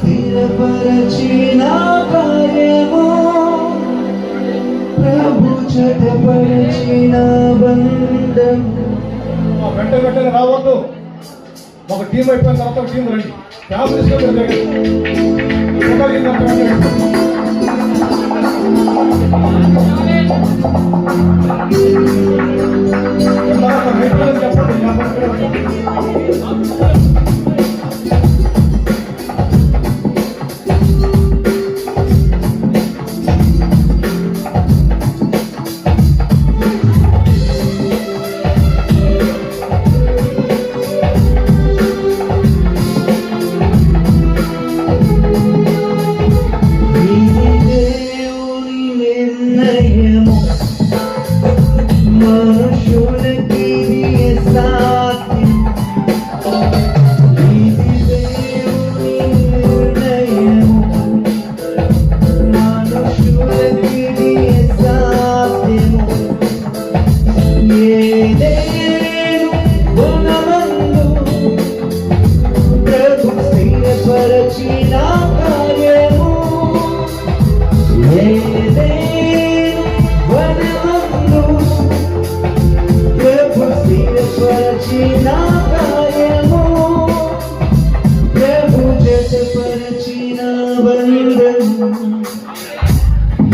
స్థిరపరచిన కార్యము. ప్రభు చటపరచిన బంధం. గంట గంటలు రావద్దు. ఒక టీం అయిపోయిన తర్వాత ఒక టీం రండి. Families Thank.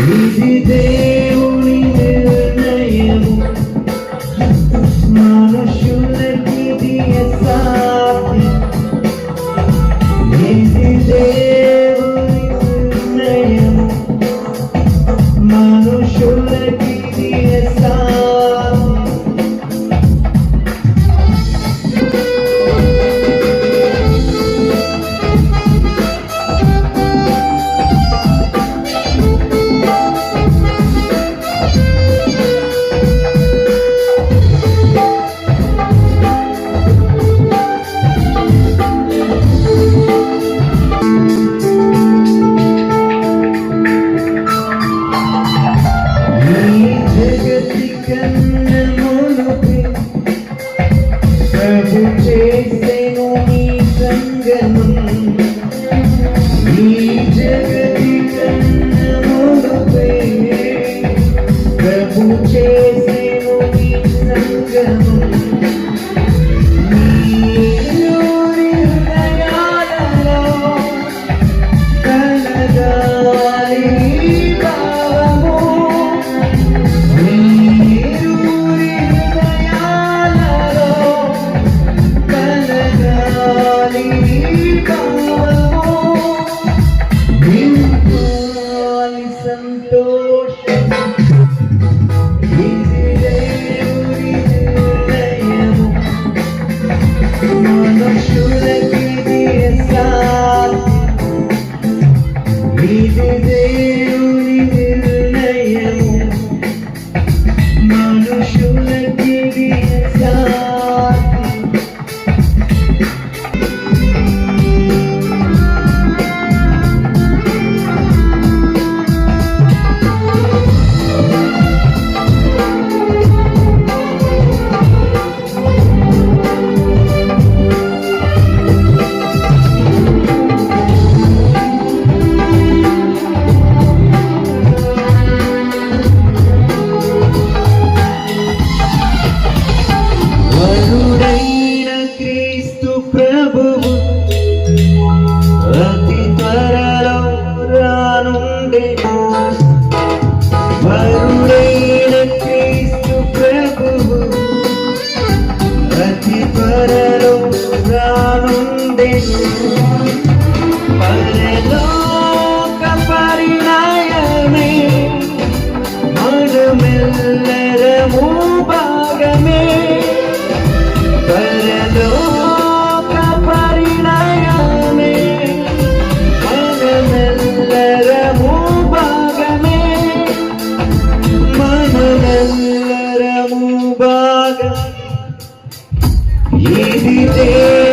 ఇది దేవుని నిర్ణయము. మనుషులకి ఇది సాధ్యం ఇది దేవుని Every day.